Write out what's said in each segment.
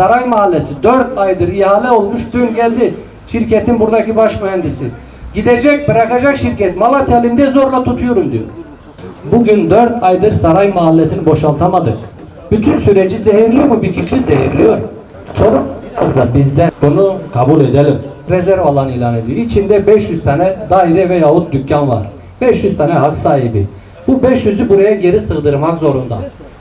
Saray Mahallesi 4 aydır ihale olmuş. Dün geldi şirketin buradaki baş mühendisi. Gidecek bırakacak şirket Malatya zorla tutuyorum diyor. Bugün 4 aydır Saray Mahallesi'ni boşaltamadık. Bütün süreci zehirliyor mu? Bir kişi zehirliyor. Sorun da bizden bunu kabul edelim. Rezerv alan ilan ediyor. İçinde 500 tane daire veyahut dükkan var. 500 tane hak sahibi. Bu 500'ü buraya geri sığdırmak zorunda.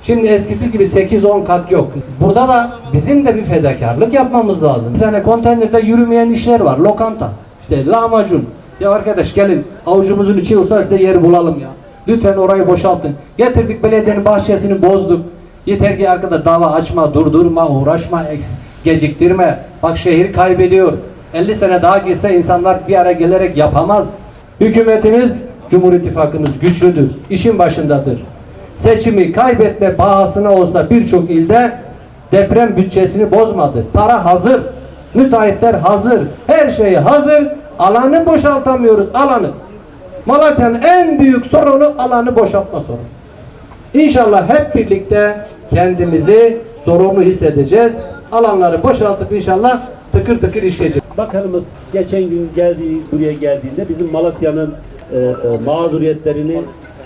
Şimdi eskisi gibi 8-10 kat yok. Burada da bizim de bir fedakarlık yapmamız lazım. Bir tane konteynerde yürümeyen işler var. Lokanta. İşte lahmacun. Ya arkadaş gelin avucumuzun içi olsa size yer bulalım ya. Lütfen orayı boşaltın. Getirdik belediyenin bahçesini bozduk. Yeter ki arkada dava açma, durdurma, uğraşma, geciktirme. Bak şehir kaybediyor. 50 sene daha gitse insanlar bir araya gelerek yapamaz. Hükümetimiz, Cumhur İttifakımız güçlüdür. işin başındadır. Seçimi kaybetme pahasına olsa birçok ilde deprem bütçesini bozmadı. Para hazır. Müteahhitler hazır. Her şey hazır. Alanı boşaltamıyoruz. Alanı. Malatya'nın en büyük sorunu alanı boşaltma sorunu. İnşallah hep birlikte kendimizi sorumlu hissedeceğiz. Alanları boşaltıp inşallah tıkır tıkır işleyeceğiz. Bakanımız geçen gün geldiği buraya geldiğinde bizim Malatya'nın e, e, mağduriyetlerini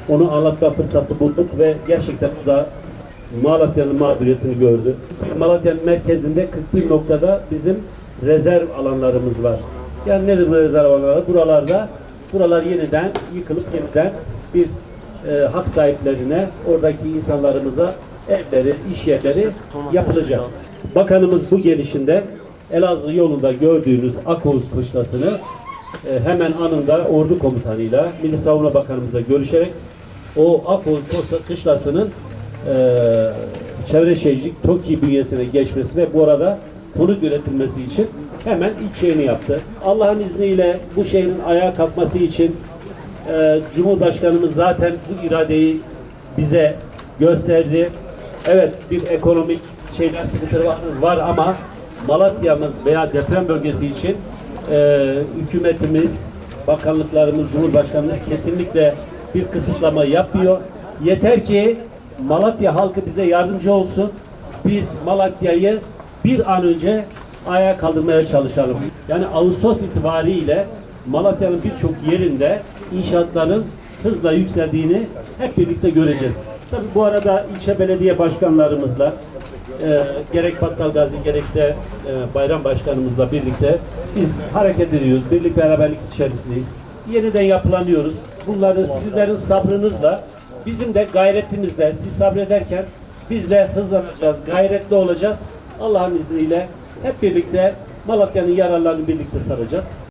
onu anlatma fırsatı bulduk ve gerçekten bu da Malatya'nın mağduriyetini gördü. Malatya'nın merkezinde 41 noktada bizim rezerv alanlarımız var. Yani nedir bu rezerv alanları? Buralarda buralar yeniden yıkılıp yeniden bir e, hak sahiplerine, oradaki insanlarımıza evleri, iş yerleri yapılacak. Bakanımız bu gelişinde Elazığ yolunda gördüğünüz Akoğuz kışlasını hemen anında ordu komutanıyla Milli Savunma Bakanımızla görüşerek o Kışla- kışlasının e, çevre şehircilik TOKİ bünyesine geçmesi ve bu arada konut üretilmesi için hemen ilk şeyini yaptı. Allah'ın izniyle bu şehrin ayağa kalkması için e, Cumhurbaşkanımız zaten bu iradeyi bize gösterdi. Evet bir ekonomik şeyler sıkıntıları var, var ama Malatya'mız veya deprem bölgesi için e, hükümetimiz, bakanlıklarımız, Cumhurbaşkanımız kesinlikle bir kısıtlama yapmıyor. Yeter ki Malatya halkı bize yardımcı olsun. Biz Malatya'yı bir an önce ayağa kaldırmaya çalışalım. Yani Ağustos itibariyle Malatya'nın birçok yerinde inşaatların hızla yükseldiğini hep birlikte göreceğiz. Tabii bu arada ilçe belediye başkanlarımızla e, gerek Battal Gazi gerekse e, Bayram Başkanımızla birlikte biz hareket ediyoruz. Birlik beraberlik içerisindeyiz. Yeniden yapılanıyoruz. Bunları sizlerin sabrınızla bizim de gayretimizle siz sabrederken biz de hızlanacağız, gayretli olacağız. Allah'ın izniyle hep birlikte Malatya'nın yararlarını birlikte saracağız.